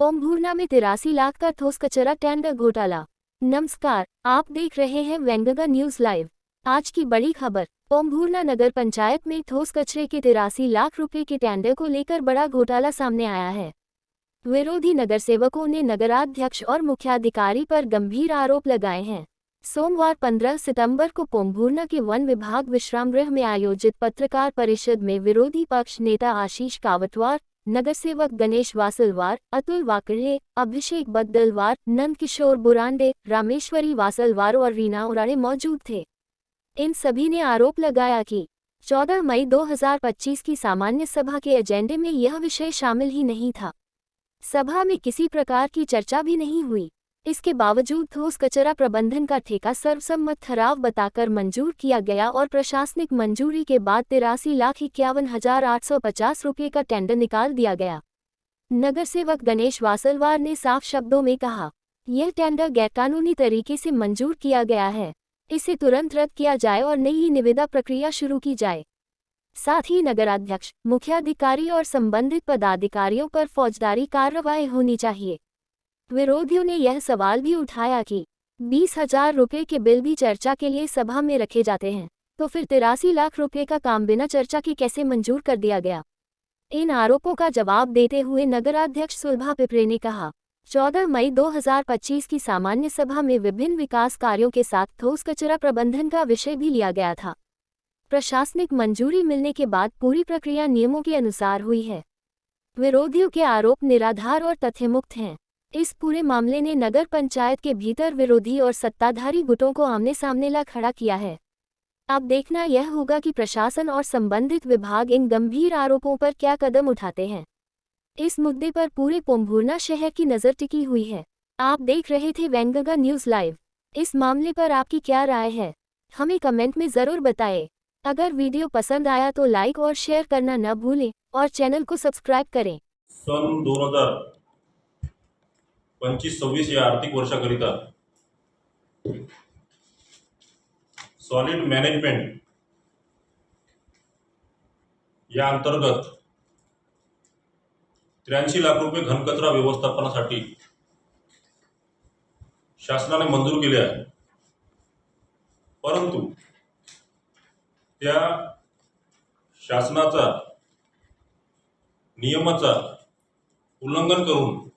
ओमभूरना में तिरासी लाख का ठोस कचरा टेंडर घोटाला। नमस्कार, आप देख रहे हैं वेंगगा न्यूज़ लाइव। आज की बड़ी खबर ओमभूरना नगर पंचायत में ठोस कचरे के तिरासी लाख रुपए के टेंडर को लेकर बड़ा घोटाला सामने आया है। विरोधी नगर सेवकों ने नगराध्यक्ष और मुख्याधिकारी पर गंभीर आरोप लगाए हैं। सोमवार 15 सितंबर को पोम्भूरना के वन विभाग विश्राम गृह में आयोजित पत्रकार परिषद में विरोधी पक्ष नेता आशीष कावटवार नगर सेवक गणेश वासलवार, अतुल वाकड़े, अभिषेक बद्दलवार, नंदकिशोर बुरांडे, रामेश्वरी वासलवार और रीना उराड़े मौजूद थे। इन सभी ने आरोप लगाया कि 14 मई 2025 की सामान्य सभा के एजेंडे में यह विषय शामिल ही नहीं था। सभा में किसी प्रकार की चर्चा भी नहीं हुई। इसके बावजूद ठोस कचरा प्रबंधन का ठेका सर्वसम्मत ठराव बताकर मंजूर किया गया और प्रशासनिक मंजूरी के बाद तिरासी लाख इक्यावन हज़ार आठ सौ पचास रुपये का टेंडर निकाल दिया गया। नगर सेवक गणेश वासलवार ने साफ़ शब्दों में कहा, यह टेंडर गैरकानूनी तरीके से मंजूर किया गया है। इसे तुरंत रद्द किया जाए और नई निविदा प्रक्रिया शुरू की जाए। साथ ही नगराध्यक्ष, मुख्याधिकारी और संबंधित पदाधिकारियों पर फौजदारी कार्रवाई होनी चाहिए। विरोधियों ने यह सवाल भी उठाया कि बीस हज़ार रुपये के बिल भी चर्चा के लिए सभा में रखे जाते हैं तो फिर तिरासी लाख रुपये का काम बिना चर्चा के कैसे मंजूर कर दिया गया? इन आरोपों का जवाब देते हुए नगराध्यक्ष सुलभा पिपरे ने कहा 14 मई 2025 की सामान्य सभा में विभिन्न विकास कार्यों के साथ ठोस कचरा प्रबंधन का विषय भी लिया गया था। प्रशासनिक मंजूरी मिलने के बाद पूरी प्रक्रिया नियमों के अनुसार हुई है। विरोधियों के आरोप निराधार और तथ्यमुक्त हैं। इस पूरे मामले ने नगर पंचायत के भीतर विरोधी और सत्ताधारी गुटों को आमने सामने ला खड़ा किया है। अब देखना यह होगा कि प्रशासन और संबंधित विभाग इन गंभीर आरोपों पर क्या कदम उठाते हैं। इस मुद्दे पर पूरे पोम्भूरना शहर की नज़र टिकी हुई है। आप देख रहे थे वेंगगा न्यूज़ लाइव। इस मामले पर आपकी क्या राय है? हमें कमेंट में ज़रूर बताएँ। अगर वीडियो पसंद आया तो लाइक और शेयर करना न भूलें और चैनल को सब्सक्राइब करें। सन पंचवीस सव्वीस या आर्थिक वर्षाकरिता. सॉलिड मॅनेजमेंट या अंतर्गत त्र्याऐंशी लाख रुपये घनकचरा व्यवस्थापनासाठी शासनाने मंजूर केले आहे. परंतु त्या शासनाचा नियमाचा उल्लंघन करून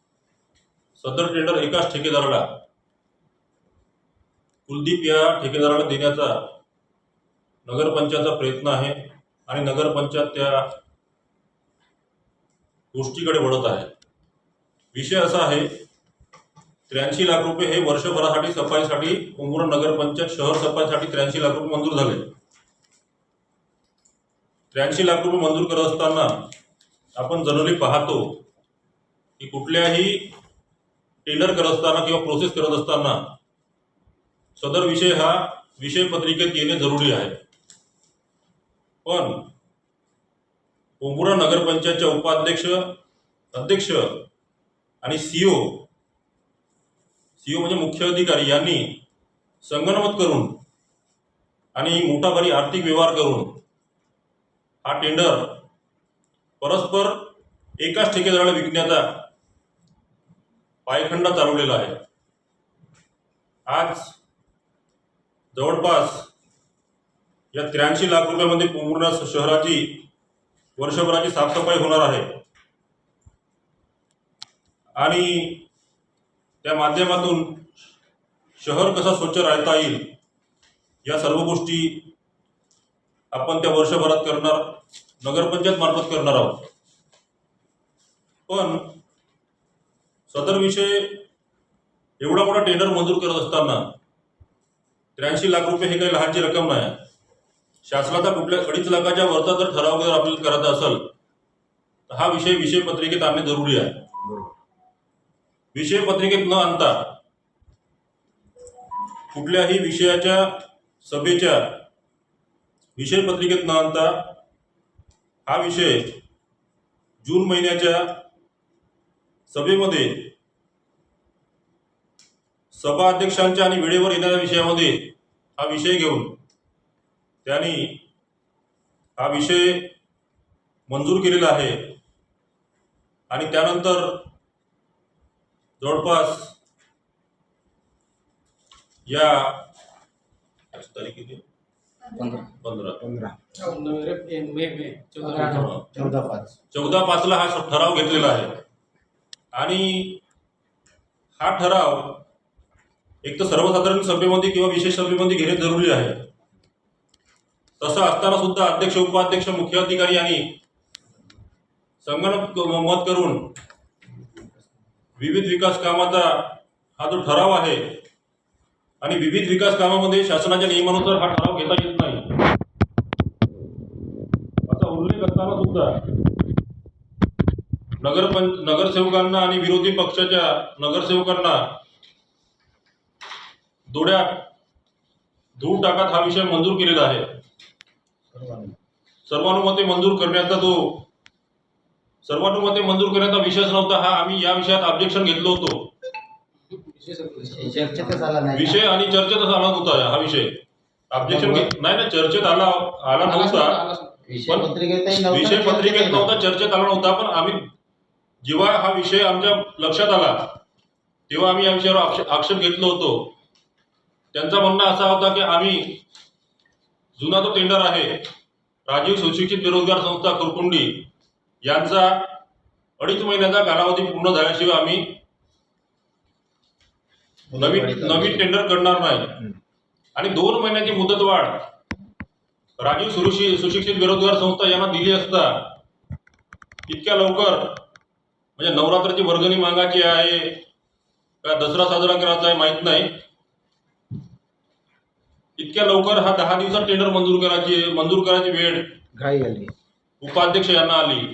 सदर टेंडर एकाच ठेकेदाराला कुलदीप या ठेकेदाराला देण्याचा नगरपंचायतचा प्रयत्न आहे आणि नगरपंचायत त्या गोष्टीकडे वळत आहे. विषय असा आहे त्र्याऐंशी लाख रुपये हे वर्षभरासाठी सफाईसाठी उमरा नगरपंचायत शहर सफाईसाठी त्र्याऐंशी लाख रुपये मंजूर झाले. त्र्याऐंशी लाख रुपये मंजूर करत असताना आपण जनरली पाहतो की कुठल्याही टेंडर करत असताना किंवा प्रोसेस करत असताना सदर विषय हा विषय पत्रिकेत येणे जरुरी आहे. पण पोंबुरा नगरपंचायतच्या उपाध्यक्ष अध्यक्ष आणि सीओ सीओ म्हणजे मुख्य अधिकारी यांनी संगणमत करून आणि मोठा भारी आर्थिक व्यवहार करून हा टेंडर परस्पर एकाच ठेकेदाराला विकण्याचा पायखंड चालवलेला आहे. आज जवळपास या त्र्याऐंशी लाख रुपयामध्ये पूर्ण शहराची वर्षभराची साफसफाई होणार आहे. आणि त्या माध्यमातून शहर कसा स्वच्छ राहता येईल या सर्व गोष्टी आपण त्या वर्षभरात करणार नगरपंचायत मार्फत करणार आहोत. पण सदर विषय एवढा मोठा टेंडर मंजूर करत असताना त्र्याऐंशी लाख रुपये हे काही लहानची रक्कम नाही. शासनाचा कुठल्या अडीच लाखाच्या वरचा जर ठराव जर आपल्याला करायचा असेल तर हा विषय विषय पत्रिकेत आणणे जरुरी आहे. विषय पत्रिकेत न आणता कुठल्याही विषयाच्या सभेच्या विषय पत्रिकेत न आणता हा विषय जून महिन्याच्या सभेमध्ये सभा अध्यक्षांच्या आणि वेळेवर येणाऱ्या विषयामध्ये हा विषय घेऊन त्यांनी हा विषय मंजूर केलेला आहे. आणि त्यानंतर जवळपास या तारीख. चौदा पाच. चौदा पाचला हा ठराव घेतलेला आहे. आणि हा ठराव एक तर सर्वसाधारण सभेमध्ये किंवा विशेष सभेमध्ये घेणे जरुरी आहे. तसं असताना सुद्धा अध्यक्ष उपाध्यक्ष मुख्य अधिकारी यांनी संगणक मत करून विविध विकास कामाचा हा जो ठराव आहे आणि विविध विकास कामामध्ये शासनाच्या नियमानुसार हा ठराव घेता येतो नाही असा उल्लेख असताना सुद्धा नगरपं नगरसेवकांना आणि विरोधी पक्षाच्या नगरसेवकांना डोळ्यात धूळ टाकत हा विषय मंजूर केलेला आहे. सर्वानुमते मंजूर करण्याचा जो सर्वानुमते मंजूर करण्याचा विषयच नव्हता हा. आम्ही या विषयात ऑब्जेक्शन घेतलो होतो. चर्चेतच आला नाही. विषय आणि चर्चेतच आला होता हा विषय. ऑब्जेक्शन नाही ना चर्चेत आला आला नव्हता. विषय पत्रिकेतही नव्हता विषय पत्रिकेत नव्हता. चर्चेत आला नव्हता पण आम्ही जेव्हा हा विषय आमच्या लक्षात आला तेव्हा आम्ही या विषयावर आक्षेप घेतलो होतो. त्यांचा म्हणणं असा होता की आम्ही जुना जो टेंडर आहे राजीव सुशिक्षित बेरोजगार संस्था कुरकुंडी यांचा अडीच महिन्याचा कालावधी पूर्ण झाल्याशिवाय आम्ही नवीन नवीन टेंडर करणार नाही. आणि दोन महिन्याची मुदतवाढ राजीव सुरुशि सुशिक्षित बेरोजगार संस्था यांना दिली असता इतक्या लवकर म्हणजे नवरात्राची वर्गणी मागायची आहे का दसरा साजरा करायचा आहे माहीत नाही. इतक्या लवकर हा दहा दिवसात टेंडर मंजूर करायची मंजूर करायची वेळ घाई आली. उपाध्यक्ष यांना आली.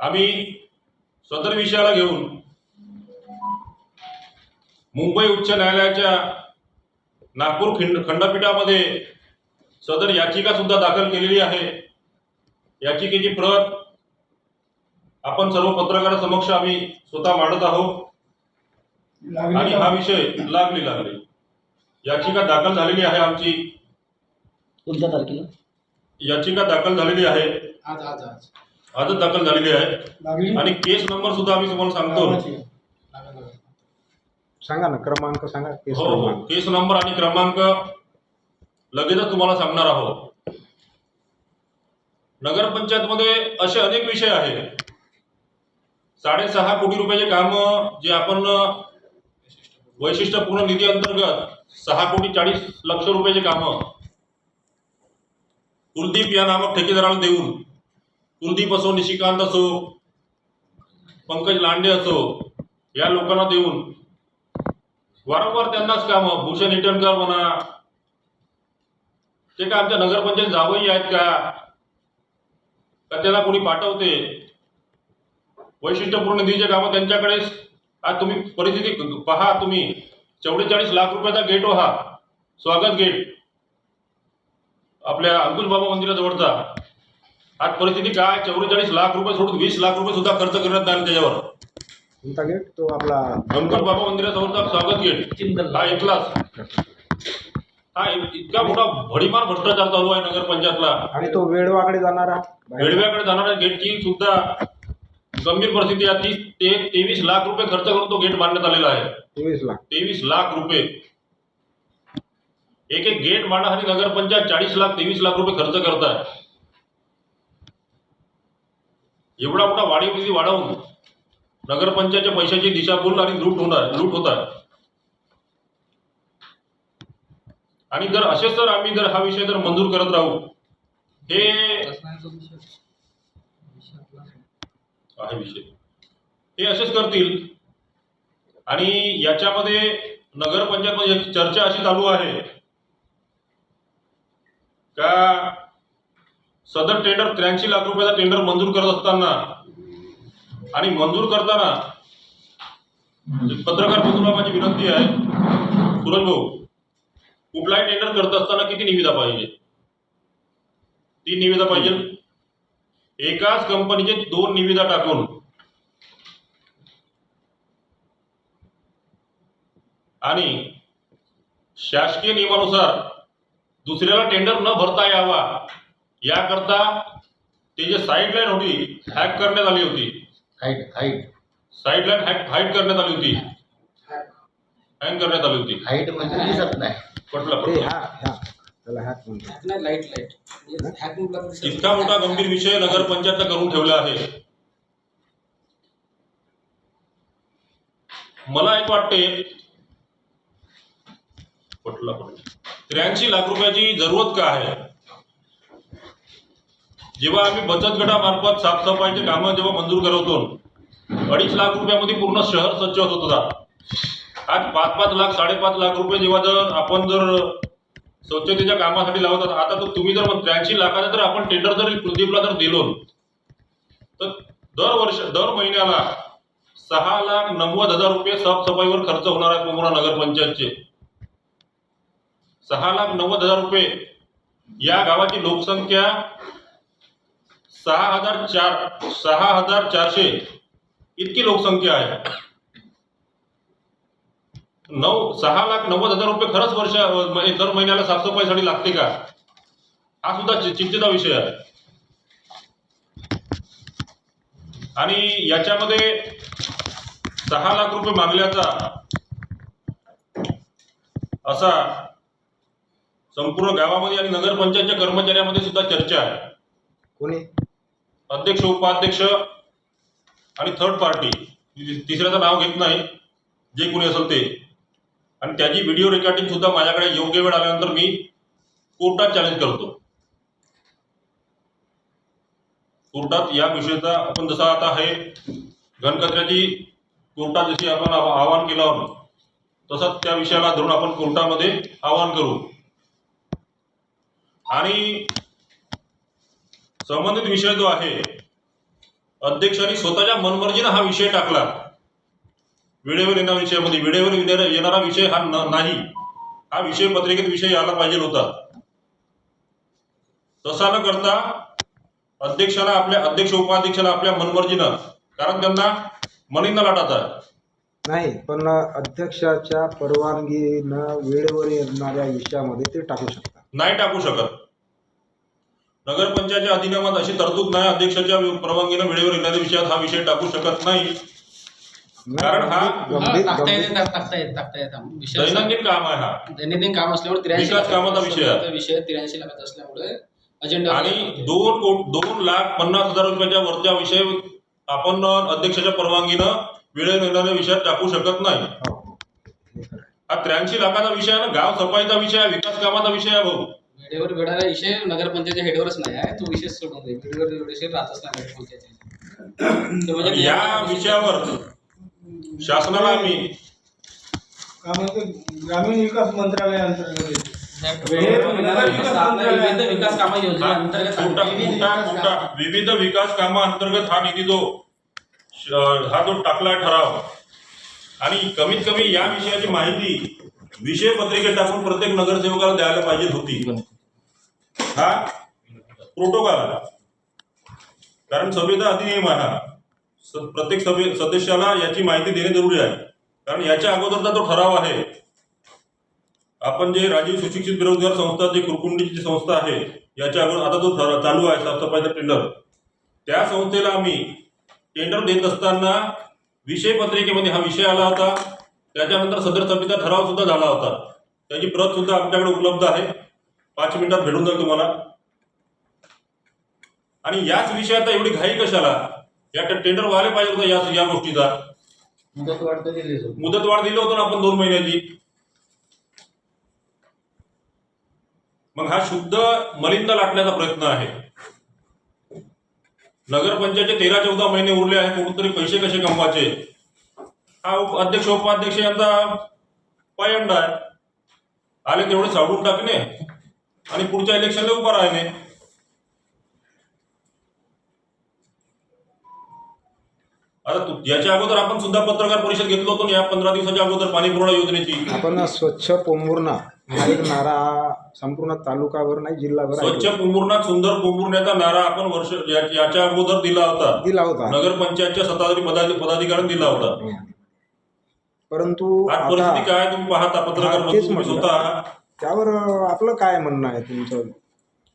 आम्ही सदर विषयाला घेऊन मुंबई उच्च न्यायालयाच्या नागपूर खंड खंडपीठामध्ये सदर याचिका सुद्धा दाखल केलेली आहे. याचिकेची प्रत आपण सर्व पत्रकारासमक्ष आम्ही स्वतः मांडत आहोत. आणि हा विषय लागली लागली. याचिका दाखल झालेली आहे आमची. कोणत्या तारखेला? याचिका दाखल झालेली आहे. आज आज आज. आजच दाखल झालेली आहे. आणि केस नंबर सुद्धा आम्ही तुम्हाला सांगतो. सांगा ना क्रमांक सांगा केस हो हो. केस नंबर आणि क्रमांक लगेचच तुम्हाला सांगणार आहोत. नगरपंचायतमध्ये असे अनेक विषय आहेत. साडेसहा कोटी रुपयाचे काम जे आपण वैशिष्ट्यपूर्ण निधी अंतर्गत सहा कोटी चाळीस लक्ष रुपयाचे काम. कुलदीप या नामक ठेकेदाराला देऊन कुलदीप असो निशिकांत असो पंकज लांडे असो या लोकांना देऊन वारंवार त्यांनाच काम भूषण इटनकर म्हणा ते का आमच्या नगरपंचायत जावई आहेत का? का त्यांना कोणी पाठवते? वैशिष्ट्यपूर्ण निधीचे कामं त्यांच्याकडेच आज तुम्ही परिस्थिती पहा तुम्ही. चौवेचाळीस लाख रुपयाचा गेट हो हा. स्वागत गेट आपल्या अंकुश बाबा मंदिराजवळचा आज परिस्थिती काय? चौवेचाळीस लाख रुपये सोडून वीस लाख रुपये सुद्धा खर्च करण्यात आले त्याच्यावर. कोणता गेट तो आपला अंकुश बाबा मंदिराजवळचा स्वागत गेट हा इथलाच हा इत- इतका मोठा भडीमार भ्रष्टाचार चालू आहे नगरपंचायतला. आणि तो वेडवाकडे जाणारा? रेल्वेकडे जाणाऱ्या गेटची सुद्धा गंभीर परिस्थिती आहे. तीस ते तेवीस लाख रुपये खर्च करून तो गेट बांधण्यात आलेला आहे. तेवीस लाख. तेवीस लाख रुपये. एक एक गेट बांधण्यासाठी नगरपंचायत चाळीस लाख तेवीस लाख रुपये खर्च करत आहे. एवढा मोठा वाढीव निधी वाढवून नगरपंचायतच्या पैशाची दिशाभूल आणि लूट होणार लूट होत आहे. आणि जर असेच जर आम्ही जर हा विषय जर मंजूर करत राहू हे आहे विषय. हे असेच करतील. आणि याच्यामध्ये नगरपंचायतमध्ये चर्चा अशी चालू आहे. का सदर टेंडर त्र्याऐंशी लाख रुपयाचा टेंडर मंजूर करत असताना आणि मंजूर करताना म्हणजे पत्रकार बंधूंना माझी विनंती आहे सुरज भाऊ कुठलाही टेंडर करत असताना किती निविदा पाहिजे? तीन निविदा पाहिजे एकाच कंपनीचे दोन निविदा टाकून. आणि शासकीय नियमानुसार दुसऱ्याला टेंडर न भरता यावा याकरता ते जे साईड लाईन होती हॅक करण्यात आली होती. हाईट हाईट साईडला हाईट करण्यात आली होती. हँग करण्यात आली होती. हाईट म्हणजे दिसत नाही. पटला पटला. त्याला हॅक म्हणतो नाही लाइट लाइट म्हटलं तर इतका मोठा गंभीर विषय नगरपंचायतनं करून ठेवला आहे. मला एक वाटते पटला पटला त्र्याऐंशी लाख रुपयाची जरूरत का आहे? जेव्हा आम्ही बचत गटामार्फत साफसफाईचे कामं जेव्हा मंजूर करवतो अडीच लाख रुपयामध्ये पूर्ण शहर स्वच्छ होत होता. आज पाच पाच लाख साडेपाच लाख रुपये जेव्हा जर आपण जर स्वच्छतेच्या कामासाठी लावत होता. आता तर तुम्ही जर त्र्याऐंशी लाखाचा जर आपण टेंडर जर कुलदीपला जर दिलो. तर दर वर्ष दर महिन्याला सहा लाख नव्वद हजार रुपये साफसफाईवर खर्च होणार आहे पोमरा नगरपंचायतचे. सहा लाख नव्वद हजार रुपये या गावाची लोकसंख्या सहा हजार चार सहा हजार चारशे इतकी लोकसंख्या आहे. नऊ सहा लाख नव्वद हजार रुपये खरंच वर्ष दर महिन्याला साफसफाईसाठी लागते का? हा सुद्धा चिंतेचा विषय आहे. आणि याच्यामध्ये सहा लाख रुपये मागल्याचा असा संपूर्ण गावामध्ये आणि नगरपंचायतच्या कर्मचाऱ्यामध्ये सुद्धा चर्चा आहे. कोणी? अध्यक्ष उपाध्यक्ष आणि थर्ड पार्टी तिसऱ्याचं नाव घेत नाही. जे कोणी असेल ते. आणि त्याची व्हिडिओ रेकॉर्डिंग सुद्धा माझ्याकडे योग्य वेळ आल्यानंतर मी कोर्टात चॅलेंज करतो. कोर्टात या विषयाचा आपण जसा आता हे घनकचऱ्याची कोर्टात जशी आपण आवाहन केलं आहोत तसंच त्या विषयाला धरून आपण कोर्टामध्ये आवाहन करू. आणि संबंधित विषय जो आहे अध्यक्षांनी स्वतःच्या मनमर्जीनं हा विषय टाकला. वेळेवर येणाऱ्या विषयामध्ये वेळेवर येणारा- येणारा विषय हा नाही. हा विषय पत्रिकेत विषय यायला पाहिजे होता. तसा न करता अध्यक्षाला आपल्या अध्यक्ष उपाध्यक्षाला आपल्या मनमर्जीनं कारण त्यांना मनींना लाटाचा नाही पण अध्यक्षाच्या परवानगीनं वेळेवर येणाऱ्या विषयामध्ये ते टाकू शकतात. नाही टाकू शकत. नगरपंचायतच्या अधिनियमात अशी तरतूद नाही अध्यक्षाच्या परवानगीनं वेळेवर येणाऱ्या विषयात हा विषय टाकू शकत नाही. कारण हा- हा, गंभीर टाकता गंभीर येते टाक- टाकता येते टाकता येते. विषय असा- दैनंदिन काम आहे हा. दैनंदिन काम असल्यामुळे त्र्याऐंशी विकास कामाचा विषय आहे. विषय त्र्याऐंशी लाखाचा असल्यामुळे अजेंडा आणि दोन कोट दोन लाख पन्नास हजार रुपयाच्या वरच्या विषय आपण अध्यक्षाच्या परवानगीनं वेळेवर येणाऱ्या विषयात टाकू शकत नाही. हो, हो. त्र्याऐंशी लाखाचा विषय आहे ना? गाव सफाईचा विषय आहे विकास कामाचा विषय आहे भाऊ. वेळेवर वेळाला विषय नगरपंचायतच्या हेडवरच नाही आहे तो विषय सोडून दे. वेळेवर विषय राहतच नाही नगरपंचायतीचा. तर म्हणजे या विषयावर शासनाला आम्ही ग्रामीण विकास मंत्रालय अंतर्गत वेळेवर विविध विकास कामा योजना अंतर्गत मोठा मोठा मोठा विविध विकास कामाअंतर्गत हा निधी जो श- हा जो टाकला ठराव. आणि कमीत कमी या विषयाची माहिती विषय पत्रिकेत टाकून प्रत्येक नगरसेवकाला द्यायला पाहिजे होती. हा? प्रोटोकॉल आहे कारण सभेचा अधिनियम आहे हा प्रत्येक सभे सदस्याला याची माहिती देणे जरुरी आहे. कारण याच्या अगोदरचा जो ठराव आहे आपण जे राजीव सुशिक्षित बेरोजगार संस्था जे कुरकुंडीची जी संस्था आहे याच्या अगोदर आता जो ठराव चालू आहे साफसफाईचा टेंडर त्या संस्थेला आम्ही टेंडर देत असताना विषय पत्रिकेमध्ये हा विषय आला होता. त्याच्यानंतर सदर समितीचा ठराव सुद्धा झाला होता. त्याची प्रत सुद्धा आमच्याकडे उपलब्ध आहे. पाच मिनिटात भेटून जाईल तुम्हाला. आणि याच विषयात एवढी घाई कशाला? या टेंडर व्हायला पाहिजे होतं या या गोष्टीचा. मुदत वाढ दिलीच होती मुदतवाढ दिली होतो ना आपण दोन महिन्याची. मग हा शुद्ध मलिंद लाटण्याचा प्रयत्न आहे. नगरपंचायतचे तेरा चौदा महिने उरले आहे कुठेतरी पैसे कसे कमवायचे? हा उप- अध्यक्ष उपाध्यक्ष यांचा पायंडा आहे. आले तेवढे सावडून टाकणे आणि पुढच्या इलेक्शनला उभा राहणे. तू- याच्या अगोदर आपण सुद्धा पत्रकार परिषद घेतलो होतो या पंधरा दिवसाच्या अगोदर पाणी पुरवठा योजनेची आपण स्वच्छ पोंभुर्णा हा एक नारा संपूर्ण तालुकाभर नाही जिल्हाभर स्वच्छ. पुंबुर्णात सुंदर पुंबुर्ण्याचा नारा आपण वर्ष याच्या अगोदर दिला होता. दिला होता. नगरपंचायतच्या सत्ताधारी पदाधि- पदाधिकाऱ्यांनी दिला होता. परंतु परिस्थिती काय तुम्ही पाहता पत्रकार. स्वतः. त्यावर आपलं काय म्हणणं आहे तुमचं?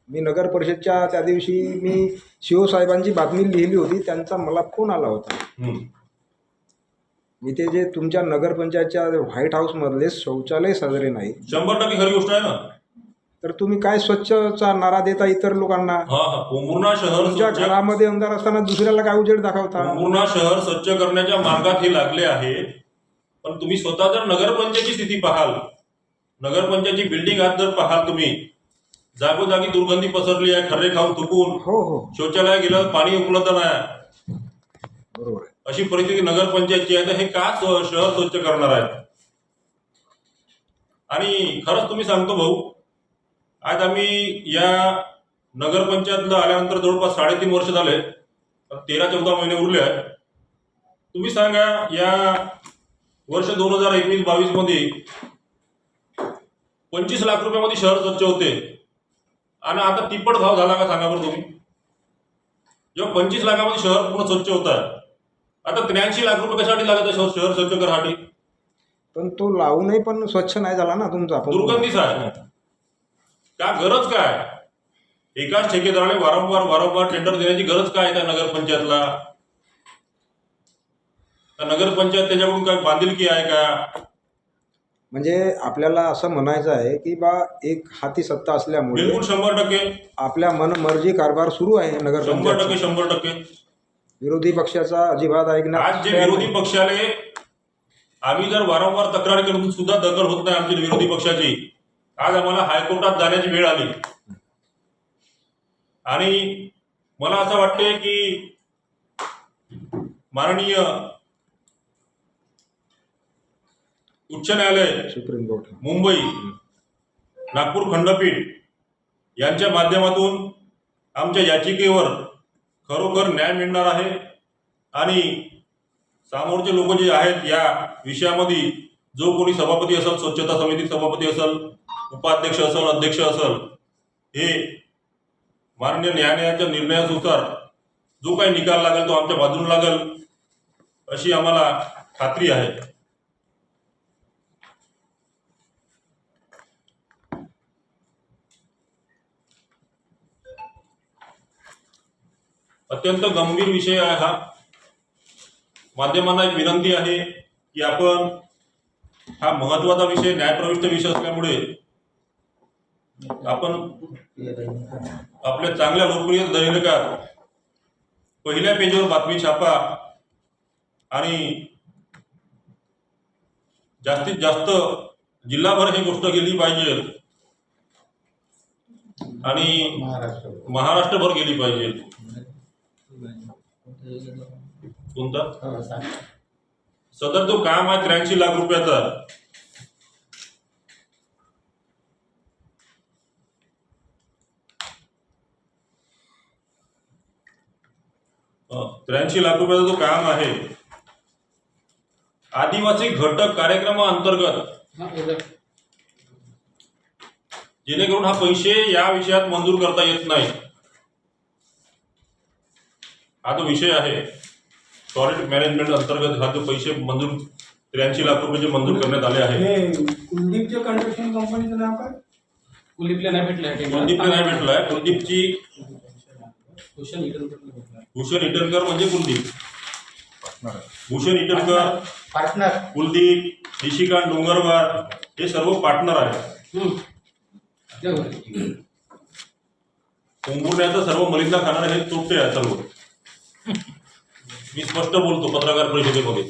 मी नगर परिषदच्या त्या दिवशी मी शिवसाहेबांची बातमी लिहिली होती त्यांचा मला फोन आला होता. हम्म. इथे जे तुमच्या नगरपंचायतच्या व्हाईट हाऊसमधले शौचालय साजरे नाही. शंभर टक्के खरी गोष्ट आहे ना. तर तुम्ही काय स्वच्छचा नारा देता इतर लोकांना? पूर्णा शहर तुमच्या घरामध्ये अंधार असताना दुसऱ्याला काय उजेड दाखवता? पूर्णा शहर स्वच्छ करण्याच्या मार्गात हे लागले आहे. पण तुम्ही स्वतः जर नगरपंचायतची स्थिती पाहाल नगरपंचायतची बिल्डिंग आज जर पाहाल तुम्ही जागोजागी दुर्गंधी पसरली आहे खर्रे खाऊन थुकून. हो हो. शौचालय गेलं पाणी उपलब्ध नाही बरोबर आहे. अशी परिस्थिती नगरपंचायतची आहे तर हे का शहर स्वच्छ करणार आहेत? आणि खरंच तुम्ही सांगतो भाऊ आज आम्ही या नगरपंचायतला आल्यानंतर जवळपास साडेतीन वर्ष झाले तर चौदा महिने उरले आहेत. तुम्ही सांगा या वर्ष दोन हजार एकवीस बावीसमध्ये पंचवीस लाख रुपयामध्ये शहर स्वच्छ होते. आणि आता तिप्पट भाव झाला का सांगा बरं तुम्ही. जेव्हा पंचवीस लाखामध्ये शहर पूर्ण स्वच्छ होत आहे. आता त्र्याऐंशी लाख रुपये कशासाठी लागत आहे शहर स्वच्छ करासाठी पण तो लावूनही पण स्वच्छ नाही झाला ना तुमचा. दुर्गंधीच आहे. का गरज काय? एकाच ठेकेदाराने वारंवार वारंवार टेंडर देण्याची गरज काय आहे त्या नगरपंचायतला? नगरपंचायत त्याच्याकडून काय बांधिलकी आहे का? म्हणजे आपल्याला असं म्हणायचं आहे की बा एक हाती सत्ता असल्यामुळे बिलकुल शंभर टक्के. आपल्या मनमर्जी कारभार सुरू आहे शंभर नगरपंचायत टक्के शंभर टक्के. विरोधी पक्षाचा अजिबात आज जे विरोधी पक्षाले आम्ही जर वारंवार तक्रार करून सुद्धा दखल होत नाही आमची विरोधी पक्षाची आज आम्हाला हायकोर्टात जाण्याची वेळ आली. आणि मला असं वाटते की माननीय उच्च न्यायालय सुप्रीम कोर्ट मुंबई नागपूर खंडपीठ यांच्या माध्यमातून आमच्या याचिकेवर खरोखर न्याय मिळणार आहे आणि समोरचे लोक जे आहेत या विषयामध्ये जो कोणी सभापती असेल स्वच्छता समिती सभापती असेल उपाध्यक्ष असेल अध्यक्ष असेल हे माननीय न्यायालयाच्या निर्णयानुसार जो काही निकाल लागेल तो आमच्या बाजूने लागेल अशी आम्हाला खात्री आहे. अत्यंत गंभीर विषय आहे हा. माध्यमांना एक विनंती आहे की आपण हा महत्त्वाचा विषय न्यायप्रविष्ट विषय असल्यामुळे आपण आपल्या चांगल्या लोकप्रिय दैनिकात पहिल्या पेजवर बातमी छापा आणि जास्तीत जास्त जिल्हाभर ही गोष्ट गेली पाहिजे आणि महाराष्ट्र महाराष्ट्रभर गेली पाहिजे. कोणता. सदर जो काम आहे त्र्याऐंशी लाख रुपयाचा. त्र्याऐंशी लाख रुपयाचा जो काम आहे. आदिवासी घटक कार्यक्रमाअंतर्गत हा, उद्या. जेणेकरून हा पैसे या विषयात मंजूर करता येत नाही. हा जो विषय आहे टॉयलेट मॅनेजमेंट अंतर्गत हा जो पैसे मंजूर त्र्याऐंशी लाख रुपये जे मंजूर करण्यात आले आहे हे कुलदीपच्या कंस्ट्रक्शन कंपनीचं नाव काय? कुलदीपला नाही भेटलं. कुलदीपला नाही भेटलाय कुलदीपची भूषण भेटला. इटनकर म्हणजे कुलदीप. भूषण इटनकर पार्टनर. कुलदीप निशिकांत डोंगरवार हे सर्व पार्टनर आहेत. कुंभुण्याचं सर्व मलिंदा खाणारे हे तोटे आहे सर्व. मी स्पष्ट बोलतो पत्रकार परिषदेमध्ये.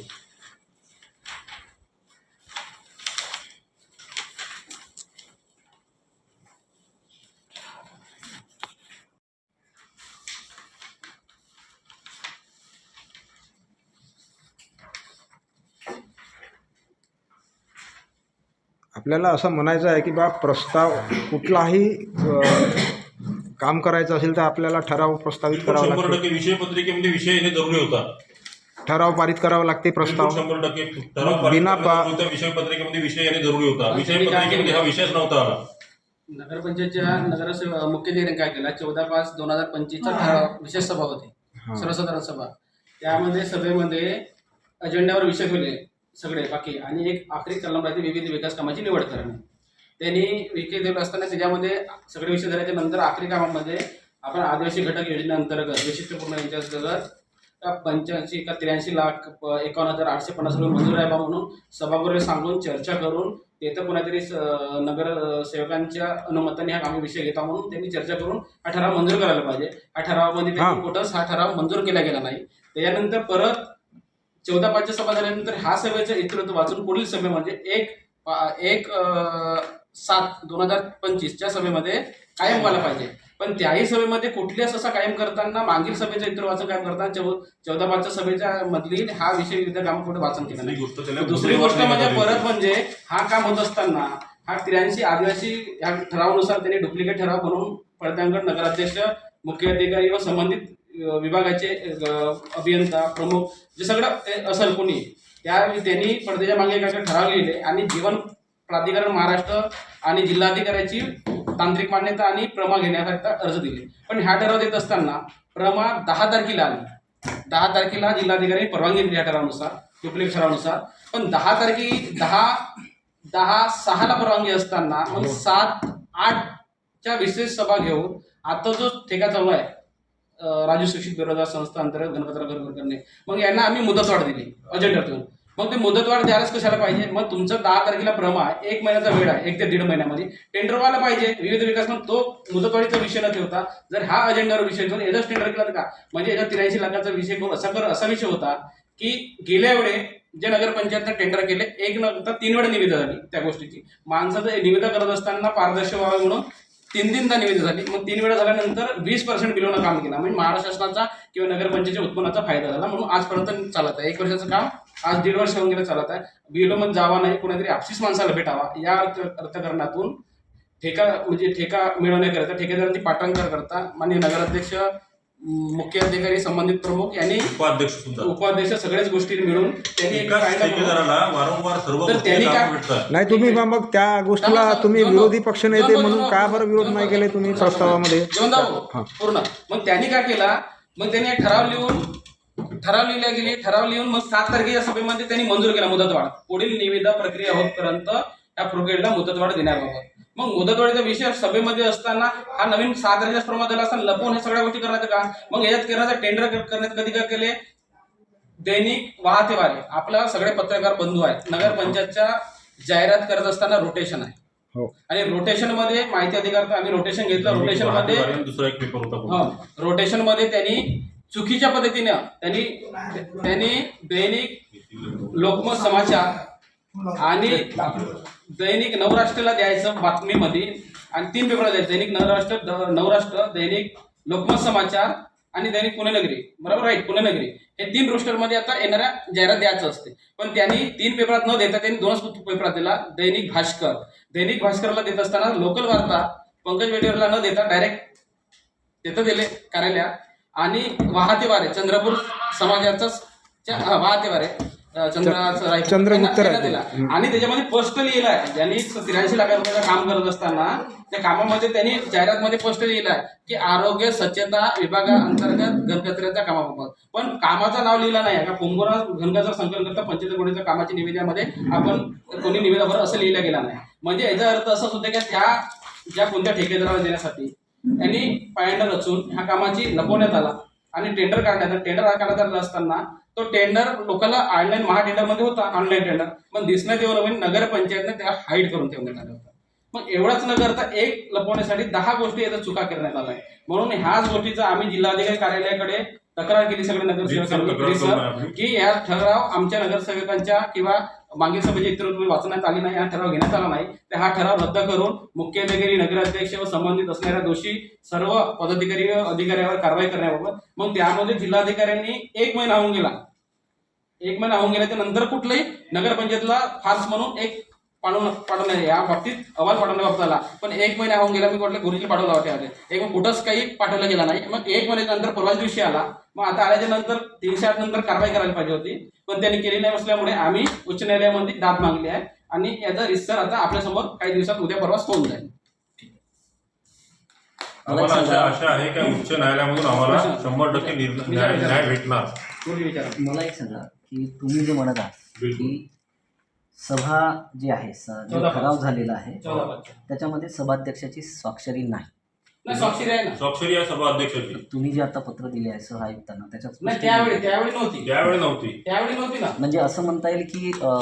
आपल्याला असं म्हणायचं आहे की बा प्रस्ताव कुठलाही काम करायचं असेल तर आपल्याला ठराव प्रस्तावित करावा शंभर लागतो. टक्के विषय पत्रिकेमध्ये विषय हे जरुरी होता. ठराव पारित करावा लागते प्रस्ताव. शंभर टक्के ठराव पारित बिना पा- करण्याचा होता, विषय पत्रिकेमध्ये विषय येणे जरुरी होता. विषय पत्रिकेमध्ये हा विषयच नव्हता आला. नगरपंचायतच्या नगरसेवा मुख्य निर्णय काय केला? चौदा पाच दोन हजार पंचवीसचा ठराव विशेष सभा होती. हा. सर्वसाधारण सभा. त्यामध्ये सभेमध्ये अजेंड्यावर विषय ठेवले सगळे बाकी. आणि एक आखरी कलम राहते विविध विकास कामाची निवड करणे. त्यांनी विषय देत असताना त्याच्यामध्ये सगळे विषय झाल्याच्यानंतर आखरी कामामध्ये आपण आदिवासी घटक योजनेअंतर्गत वैशिष्ट्यपूर्ण यांच्या अंतर्गत पंच्याऐंशी का त्र्याऐंशी लाख एकावन्न हजार आठशे पन्नास रुपये मंजूर आहे बा म्हणून सभागृह सांगून चर्चा करून तिथं कोणातरी स- नगर सेवकांच्या अनुमताने हा आम्ही विषय घेता म्हणून त्यांनी चर्चा करून हा ठराव मंजूर करायला पाहिजे. हा ठरावामध्ये हा. त्यांनी कुठंच हा ठराव मंजूर केला गेला नाही. त्याच्यानंतर परत चौदा पाचच्या सभा झाल्यानंतर ह्या सभेचं इतरत्व वाचून पुढील सभेमध्ये एक पा- एक अं, सात दोन हजार पंचवीसच्या सभेमध्ये कायम व्हायला पाहिजे. पण त्याही सभेमध्ये कुठल्याच असा कायम करताना मागील सभेचं इतर वाचन कायम करताना चौदा पाचच्या सभेच्या मधील हा विषय विविध काम कुठे वाचन केलं दुसरी नाही दुसरी गोष्ट म्हणजे परत म्हणजे हा काम होत असताना हा त्र्याऐंशी आदिवासी ह्या ठरावानुसार त्यांनी डुप्लिकेट ठराव बनवून पडद्यांकड नगराध्यक्ष मुख्य अधिकारी व संबंधित विभागाचे अभियंता प्रमुख जे सगळं असेल कोणी त्या त्यांनी पडद्याच्या मागे काय ठराव लिहिले आणि जीवन प्राधिकरण महाराष्ट्र आणि जिल्हाधिकाऱ्याची तांत्रिक मान्यता आणि प्रमा घेण्याकरता अर्ज दिले. पण ह्या ठराव देत असताना प्रमा दहा तारखेला आली. दहा तारखेला जिल्हाधिकारी परवानगी दिली या ठरावानुसार डुप्लिकेट ठरावानुसार. पण दहा तारखे दहा दहा सहाला परवानगी असताना मग सात आठच्या विशेष सभा घेऊन आता जो ठेका चालू आहे राजू शिक्षित विरोधा संस्था अंतर्गत गणपतराव करणे मग यांना आम्ही मुदतवाढ दिली अजेंड्यातून मग ते मुदतवाढ द्यायलाच कशाला पाहिजे? मग तुमचं दहा तारखेला प्रमा आहे एक महिन्याचा वेळ आहे एक ते दीड महिन्यामध्ये. टेंडर व्हायला पाहिजे विविध विकास मग तो मुदतवाढीचा विषय न ठेवता जर हा अजेंडावर विषय घेऊन याचाच टेंडर केला तर का? म्हणजे याच्या त्र्याऐंशी लाखाचा विषय घेऊन असा कर असा विषय होता की गेल्या वेळे जे नगरपंचायतनं टेंडर केले एक न तर तीन वेळा निविदा झाली त्या गोष्टीची. माणसाचं निविदा करत असताना पारदर्शक व्हावं म्हणून तीन तीनदा निविदा झाली. मग तीन वेळा झाल्यानंतर वीस पर्सेंट बिलोनं काम केलं. म्हणजे महाराष्ट्र शासनाचा किंवा नगरपंचायतीच्या उत्पन्नाचा फायदा झाला म्हणून आजपर्यंत चालत आहे. एक वर्षाचं काम आज दीड वर्ष होऊन गेलं चालत आहे. बिलोमध्ये जावा नाही कोणीतरी आपसीस माणसाला भेटावा. या अर्थ अर्थकारणातून ठेका म्हणजे ठेका मिळवण्याकरता ठेकेदारांची पाठांतर करता माननीय नगराध्यक्ष मुख्य अधिकारी संबंधित प्रमुख यांनी उपाध्यक्ष सुद्धा. उपाध्यक्ष सगळ्याच गोष्टी मिळून त्यांनी एक एकाच कायदा बनवला. ठेकेदाराला वारंवार सर्व तर गोष्टी त्यांनी कामं काय- नाही तुम्ही बा मग त्या गोष्टीला तुम्ही. विरोधी पक्ष नेते म्हणून. का बरं विरोध नाही केले तुम्ही प्रस्तावामध्ये? जेवण. पूर्ण. मग त्यांनी काय केला? मग त्यांनी एक ठराव लिहून ठराव लिहिल्या गेली. ठराव लिहून मग सात तारखेच्या सभेमध्ये त्यांनी मंजूर केला मुदतवाढ. पुढील निविदा प्रक्रिया होतपर्यंत या प्रोग्रेडला मुदतवाढ देण्याबाबत मग मुदतवाढीचा विषय सभेमध्ये असताना हा नवीन सहा तारखेच्या प्रमाणात झाला असताना लपवून ह्या सगळ्या गोष्टी करण्यात का मग याच्यात करण्याचा टेंडर करण्यात कधी काय केले? दैनिक वाहते वारे. आपला सगळे पत्रकार बंधू आहेत. नगरपंचायतच्या जाहिरात करत असताना रोटेशन आहे. हो. आणि रोटेशनमध्ये माहिती अधिकार आम्ही रोटेशन घेतलं. रोटेशनमध्ये दुसरा एक पेपर होता हा. रोटेशनमध्ये त्यांनी चुकीच्या पद्धतीनं त्यांनी त्यांनी दैनिक लोकमत समाचार आणि दैनिक नवराष्ट्रला द्यायचं बातमीमध्ये आणि तीन पेपरला द्यायचं दैनिक नवराष्ट्र द- नवराष्ट्र दैनिक लोकमत समाचार आणि दैनिक पुणे नगरी बरोबर? राईट पुणे नगरी हे तीन रोस्टरमध्ये आता येणाऱ्या जाहिरात द्यायचं असते. पण त्यांनी तीन पेपरात न देता त्यांनी दोनच पेपरात दिला. दैनिक भास्कर. दैनिक भास्करला देत असताना लोकल वार्ता पंकज वेडेवरला न देता डायरेक्ट तिथं दिले कार्यालयात. आणि वाहते वारे चंद्रपूर समाजाचाच च्या- वाहते वारे अं, चंद्राचं राय- चंद्रगुप्त दिला. आणि त्याच्यामध्ये स्पष्ट लिहिलं आहे ज्यांनी त्र्याऐंशी लाख रुपयाचं काम करत असताना त्या कामामध्ये त्यांनी जाहिरातमध्ये स्पष्ट लिहिलं आहे की आरोग्य स्वच्छता विभागाअंतर्गत घनकचऱ्याच्या कामाबाबत. पण कामाचं नाव लिहिलं नाही. का पोंबुरा घनकचरा संकलन करता पंचायत कोणीच्या कामाची निविद्यामध्ये आपण कोणी निविदाभर असं लिहिलं गेलं नाही. म्हणजे याचा अर्थ असंच होतं की त्या ज्या कोणत्या ठेकेदाराला देण्यासाठी यांनी पायंडा रचून ह्या कामाची लपवण्यात आला. आणि टेंडर काढण्यात आला. टेंडर काढण्यात आला असताना तो टेंडर लोकांना ऑनलाईन महा टेंडरमध्ये होता ऑनलाईन टेंडर पण दिसण्यात येऊ नये म्हणून नगरपंचायतने त्याला हाईड करून ठेवण्यात आलं होतं. मग एवढाच न करता एक लपवण्यासाठी दहा गोष्टी याचा चुका करण्यात आलाय. म्हणून ह्याच गोष्टीचा आम्ही जिल्हाधिकारी कार्यालयाकडे तक्रार केली सगळे नगरसेवकांनी. की या ठराव आमच्या नगरसेवकांच्या किंवा मागील सभेच्या इतर वाचण्यात आली नाही हा ठराव घेण्यात आला नाही. तर हा ठराव रद्द करून मुख्याधिकारी नगराध्यक्ष व संबंधित असणाऱ्या दोषी सर्व पदाधिकारी व अधिकाऱ्यावर कारवाई करण्याबाबत. मग त्यामध्ये जिल्हाधिकाऱ्यांनी एक महिना होऊन गेला. एक महिना होऊन गेल्याच्यानंतर कुठलंही नगरपंचायतला फार्स म्हणून एक पाठवणं पाठवणं या बाबतीत अहवाल पाठवण्याबाबत आला पण एक महिना होऊन गेला मी कुठल्या गुरुजी पाठवला होते आले एक मग कुठंच काही पाठवलं गेला नाही. मग एक महिन्यानंतर परवाच दिवशी आला. मग आता आल्याच्यानंतर तीनशे आठ नंतर कारवाई करायला पाहिजे होती. पण त्यांनी केली नाही असल्यामुळे आम्ही उच्च न्यायालयामध्ये दाद मागली आहे. आणि याचा रिस्तर आता आपल्यासमोर काही दिवसात उद्या परवाच होऊन जाईल. आम्हाला आशा आशा आहे की? उच्च न्यायालयामधून आम्हाला शंभर टक्के न्याय भेटणार. मला एक सांगा की तुम्ही जे म्हणत आहात. की सभा जी आहे स- जो चौदा ठराव झालेला आहे चौदा. त्याच्यामध्ये सभाध्यक्षाची स्वाक्षरी नाही. नाही स्वाक्षरी आहे ना. स्वाक्षरी आहे सभा अध्यक्षाची तुम्ही जे आता पत्र दिले आहे सह आयुक्तांना त्याच्यात नाही स्पष्ट त्यावेळी लिहिलं आहे. त्यावेळी नव्हती. त्यावेळी नव्हती. त्यावेळी नव्हती ना. म्हणजे असं म्हणता येईल की अ,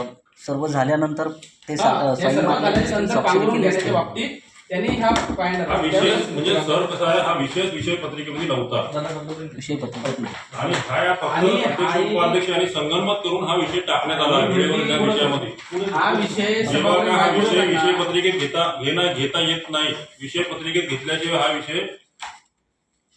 सर्व झाल्यानंतर ते सा- हा, अ, सर्व स्वाभिमान झाल्याच्यानंतर स्वाक्षरी पांघरून केली घेण्याच्या असते. बाबतीत त्यांनी ह्या हा विषय म्हणजे सर कसा आहे? हा विषय विषय पत्रिकेमध्ये नव्हता. विषय पत्रकात नाही. आणि हा या फक्त आणि अध्यक्ष हा- उपाध्यक्ष आणि संगनमत करून हा विषय टाकण्यात आला वेळेवर त्या विषयामध्ये. हा विषय जेव्हा का हा विषय सभागृहात विषय पत्रिकेत घेता घेणं घेता येत नाही. विषय पत्रिकेत घेतल्याशिवाय हा विषय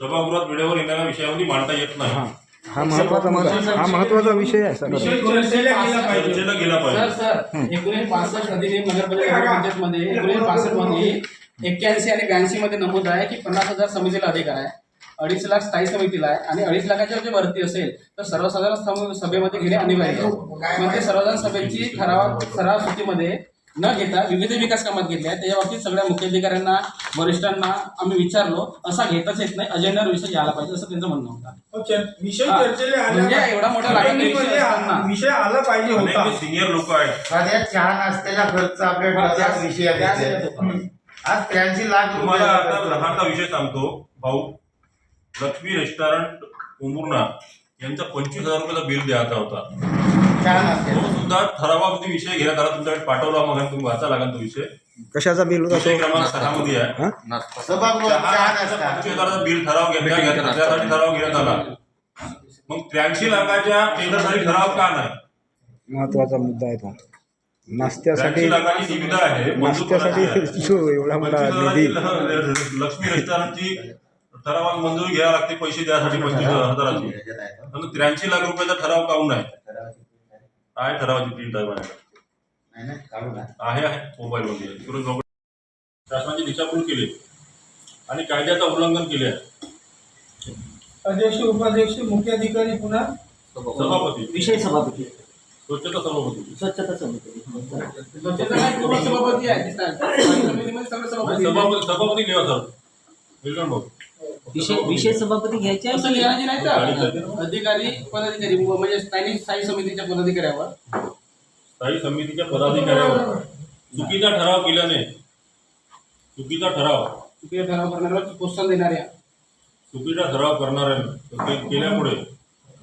सभागृहात वेळेवर येणाऱ्या विषयामध्ये मांडता येत हा नाही. हा. महत्त्वाचा मुद्दा हा महत्त्वाचा विषय आहे सर विषय चर्चेला गेला पाहिजे. चर्चेला गेला सर पाहिजे. सर एकोणीसशे पासष्ट अधिनियम नगरपालिका पंचायत मध्ये एकोणीसशे पासष्टमध्ये एक्क्याऐंशी आणि ब्याऐंशी मध्ये नमूद आहे की पन्नास हजार समितीला अधिकार आहे. अडीच लाख स्थायी समितीला आहे आणि अडीच लाखाच्या जे भरती असेल तर सर्वसाधारण सभेमध्ये घेणे अनिवार्य आहे. म्हणजे सर्वसाधारण सभेची ठराव ठराव सूचीमध्ये न घेता विविध विकास कामात घेतले आहे त्याच्या बाबतीत सगळ्या मुख्याधिकाऱ्यांना वरिष्ठांना आम्ही विचारलो. असा घेताच येत नाही. अजेंडावर विषय यायला पाहिजे असं त्यांचं म्हणणं होतं. हो, चर- विषय. चर्चेला आला म्हणजे एवढा मोठा लागत विषय आला पाहिजे होता. सिनियर लोक आहेत. चहा नाश्त्याचा खर्च आपल्या विषय आहे. आज त्र्याऐंशी लाख तुम्हाला आता लहानचा विषय सांगतो. भाऊ लक्ष्मी रेस्टॉरंट उंबुर्णा यांचा पंचवीस हजार रुपयाचा बिल द्यायचा होता. तो सुद्धा ठरावामध्ये विषय घेण्यात आला तुमच्याकडे पाठवला मग तुम्ही वाचा लागेल तो विषय. कशाचा बिल होता विषय तो क्रमांक सहा मध्ये आहे. हा? सभागृहात चहा चहा नाश्ता पंचवीस हजाराचा बिल ठराव घेतला त्यासाठी ठराव घेण्यात आला. मग त्र्याऐंशी लाखाच्या टेंडरसाठी ठराव का नाही? महत्त्वाचा मुद्दा आहे तो. नाश्त्यासाठी त्र्याऐंशी लाखाची निविदा आहे. मंजूर नाश्त्यासाठी. जो एवढा मोठा पंचवीस निधी लक्ष्मी रेस्टॉरंटची ठरावात मंजुरी घ्यावी लागते पैसे द्यासाठी पंचवीस हजाराची. आणि त्र्याऐंशी लाख रुपयाचा ठराव काऊन आहे आहे ठरावाची प्रिंट आहे? माझ्याकडे नाही ना, काढू ना. आहे आहे. मोबाईल मध्ये शासनाची दिशाभूल केली. आणि कायद्याचं उल्लंघन केले आहे. अध्यक्ष उपाध्यक्ष मुख्याधिकारी पुन्हा? सभापती. विषय सभापती. स्वच्छता सभापती स्वच्छता समिती स्वच्छता नाही पूर्ण सभापती आहे समितीमध्ये सगळे सभापती. आहेत. सभापती सभापती लिहा सर. विल्कन भाऊ. विषय विषय सभापती घ्यायचे असं लिहायचे नाही तर. अधिकारी पदाधिकारी म्हणजे स्थानिक स्थायी समितीच्या पदाधिकाऱ्यावर. स्थायी समितीच्या पदाधिकाऱ्यावर. चुकीचा ठराव केल्याने चुकीचा ठराव. चुकीचा ठराव करण्यावर प्रोत्साहन देणाऱ्या. चुकीचा ठराव करणाऱ्या केल्यामुळे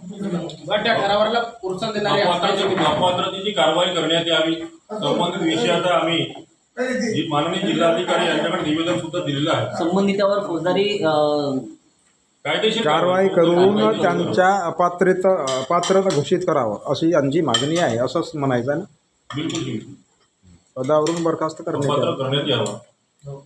ठरावाला प्रोत्साहन अपात्रतेची कारवाई करण्यात यावी संबंधित विषयाचा आम्ही जी माननीय जिल्हाधिकारी यांच्याकडे निवेदन सुद्धा दिलेलं आहे. संबंधितावर फौजदारी कायदेशीर कारवाई करून त्यांच्या अपात्रत अपात्रता घोषित करावं अशी यांची मागणी आहे असंच म्हणायचं आहे ना? बिलकुल बिलकुल. पदावरून बरखास्त करण्यात अपात्र यावं करण्यात यावा.